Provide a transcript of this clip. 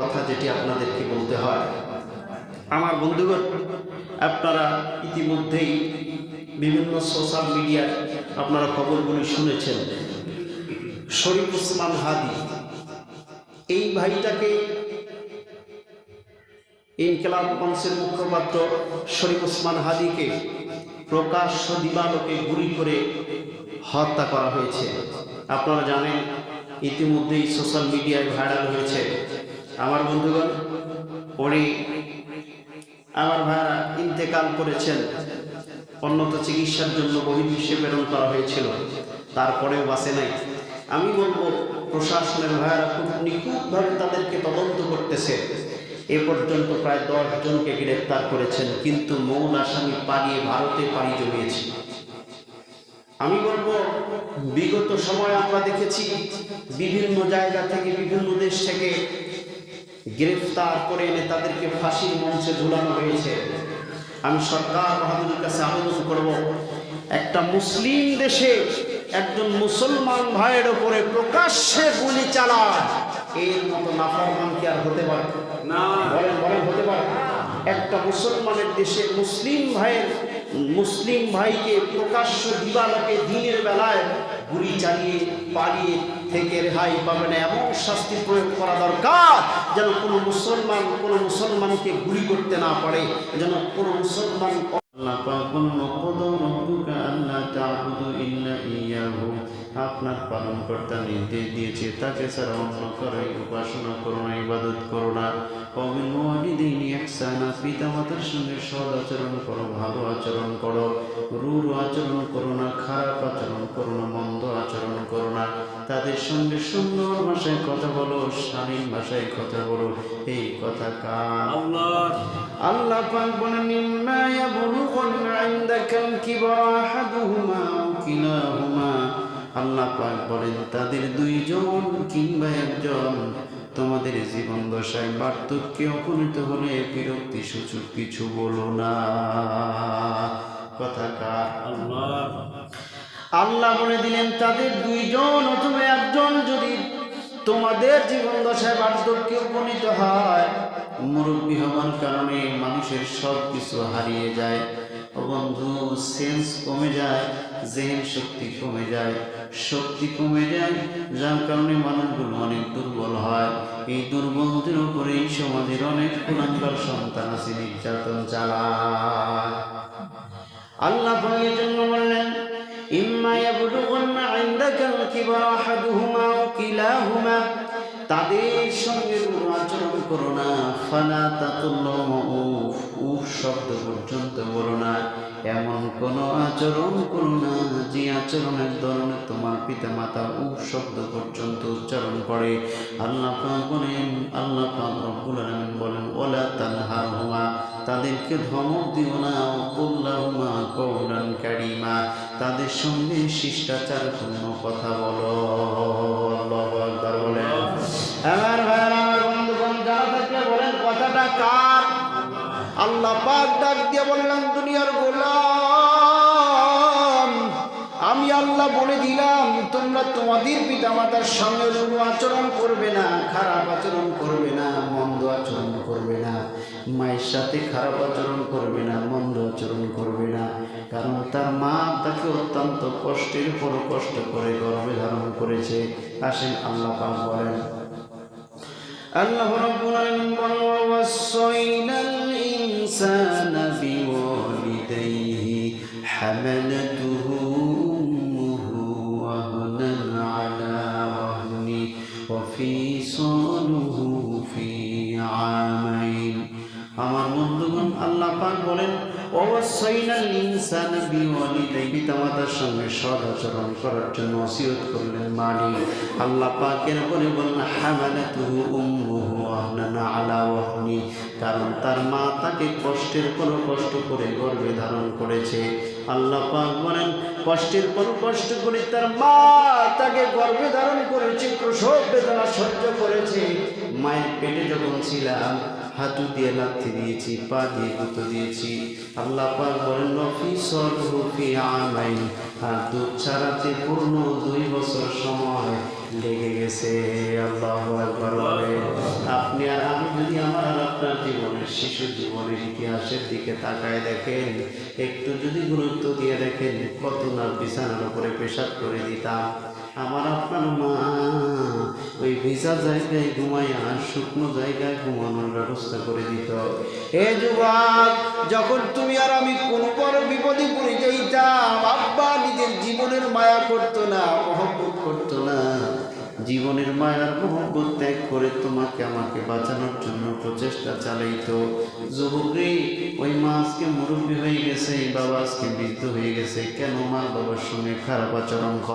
কথা যেটি আপনাদেরকে বলতে হয়। আমার বন্ধুগণ, আপনারা ইতিমধ্যেই বিভিন্ন সোশ্যাল মিডিয়ায় আপনারা খবরগুলি শুনেছেন। শরীফ উসমান হাদি, এই ভাইটাকে ইনকেলাব মঞ্চের মুখপাত্র শরীফ উসমান হাদিকে প্রকাশ্য দিবালোকে গুলি করে হত্যা করা হয়েছে। আপনারা জানেন, ইতিমধ্যেই সোশ্যাল মিডিয়ায় ভাইরাল হয়েছে। আমার বন্ধুগণ উনি আমার ভাইরা ইন্তেকাল করেছেন। উন্নত চিকিৎসার জন্য বহির্বিশ্বে প্রেরণ করা হয়েছিল। তারপরেও বাসে নাই। আমি বলব, প্রশাসনের ভাইয়ারা খুব নিখুঁতভাবে তাদেরকে তদন্ত করতেছে। এ পর্যন্ত প্রায় দশ জনকে গ্রেপ্তার করেছেন, কিন্তু মূল আসামি পালিয়ে ভারতে পাড়ি জমিয়েছে। আমি বলব, বিগত সময় আমরা দেখেছি, বিভিন্ন জায়গা থেকে, বিভিন্ন দেশ থেকে গ্রেফতার করে এনে তাদেরকে ফাঁসির মঞ্চে ঝুলানো হয়েছে। আমি সরকার বাহাদুরের কাছে আবেদন করব একটা মুসলিম দেশে একজন মুসলমান ভাইয়ের ওপরে প্রকাশ্যে গুলি চালায়। এর মতো নাফরমান কি আর হতে পারে? না। বলেন বলেন হতে পারে। একটা মুসলমানের দেশে মুসলিম ভাইয়ের মুসলিম ভাইকে প্রকাশ্য দিবালকে দিনের বেলায় গুলি চালিয়ে, পালিয়ে থেকে রেহাই পাবে না। এমন শাস্তি প্রয়োগ করা দরকার যেন কোনো মুসলমান কোনো মুসলমানকে গুলি করতে না পারে, যেন কোনো মুসলমান আল্লাহ আপনার পালন কর্তা নির্দেশ দিয়েছে তাকে ছাড়া অন্য করে উপাসনা করো না ইবাদত করো না। পিতা মাতার সঙ্গে সদ আচরণ করো ভালো আচরণ করো রূঢ় আচরণ করো না খারাপ আচরণ করো না মন্দ আচরণ করো না। তাদের সঙ্গে সুন্দর ভাষায় কথা বলো শালীন ভাষায় কথা বলো এই কথা কার? আল্লাহ। আল্লাহ পাক বলেন ইনদাকাল কিবরা আহাদুহুমা কিলাহুমা। আল্লাহ পাক বলেন তাদের দুইজন কিংবা একজন। তোমাদের জীবন দশায় বার্ধক্যে উপনীত হলে বিরক্তি সূচক কিছু বলো না। কথা কার? আল্লাহ। আল্লাহ বলে দিলেন তাদের দুইজন অথবা একজন যদি তোমাদের জীবন দশায় বার্ধক্যে উপনীত হয় মুরব্বী হওয়ার কারণে মানুষের সব কিছু হারিয়ে যায়। বন্ধু সেন্স কমে যায় জেহেন শক্তি কমে যায়। শক্তি কমে যায়, যার কারণে মানুষগুলো অনেক দুর্বল হয়। এই দুর্বলদের উপরে এই সমাজের অনেক কুলাঙ্গার সন্তান আছে, নির্যাতন চালায়। আল্লাহ পাকের জন্য বললেন, ইম্মা ইয়াবলুগুন্না ইনদাকাল কিবারা আহাদুহুমা আও কিলাহুমা। তাদের সঙ্গে কোনো আচরণ করো না। ফালা তাকুল্লাহু উফ উফ শব্দ পর্যন্ত বলো না। এমন কোনো আচরণ করো না যে আচরণের ধরনের তোমার পিতা মাতা উফ, শব্দ পর্যন্ত উচ্চারণ করে। আল্লাহ বলেন, আল্লাহ রব্বুল আলামিন বলেন ওলা তানহারহুমা তাদেরকে ধমক দিও না। কুল্লাহুমা কৌলান কারিমা, তাদের সঙ্গে শিষ্টাচারপূর্ণ কথা বলো। আল্লাহু বলেন। ভাইয়ের আমার বলেন কথাটা আল্লাহ ডাক দুনিয়ার আমি আল্লাহ বলে দিলাম, তোমরা তোমাদের পিতামাতার সঙ্গে কোনো আচরণ করবে না, খারাপ আচরণ করবে না, মন্দ আচরণ করবে না, মায়ের সাথে খারাপ আচরণ করবে না, মন্দ আচরণ করবে না। কারণ তার মা তাকে অত্যন্ত কষ্টের পর কষ্ট করে গর্ভে ধারণ করেছে। আসেন আল্লাহ বলেন আল্লাহ রাব্বুল আলামিন বলেন ওয়াসাইনাল ইনসানা বিওয়ালিদাইহি হামালাতুহু উম্মুহু ওয়াহনান আলা ওয়াহনি ওয়া ফিসালুহু ফি আমাইন. আমার বন্ধুগণ, আল্লাহ পাক বলেন সঙ্গে সদ আচরণ করার জন্য করলেন মানি আল্লাহ কারণ তার মা তাকে কষ্টের পর কষ্ট করে গর্ভে ধারণ করেছে। আল্লাহ পাক বলেন, কষ্টের পর কষ্ট করে তার মা তাকে গর্ভে ধারণ করেছে, প্রসব বেদনা সহ্য করেছে। মায়ের পেটে যখন ছিলাম হাতু দিয়ে লাথি দিয়েছি, পা দিয়ে গুঁতো দিয়েছি। আল্লাহ পাক বলেন রফি সরফি আমাইন। আর দুধ ছাড়াতে পূর্ণ দুই বছর সময় লেগে গেছে। আল্লাহ আপনি আর আমি যদি আমার আর আপনার জীবনের শিশু জীবনের ইতিহাসের দিকে তাকায় দেখেন, একটু যদি গুরুত্ব দিয়ে দেখেন, কত না বিছানার উপরে পেশাব করে দিতাম। আমার আপনার মা। ওই ভিজা জায়গায় ঘুমাই আর শুকনো জায়গায় ঘুমানোর ব্যবস্থা করে দিত। হে যুবক, যখন তুমি আর আমি কোন বড় বিপদে পড়ে যাইতাম, আব্বা নিজের জীবনের মায়া করতো না, মহব্বত করতো না। জীবনের মায়ার মহব্বত ত্যাগ করে তোমাকে আমাকে বাঁচানোর জন্য প্রচেষ্টা চালাইতো। যুবকরে ওই মা আজকে মুরব্বী হয়ে গেছে, বাবা আজকে বৃদ্ধ হয়ে গেছে। কেন মা বাবার সঙ্গে খারাপ আচরণ করে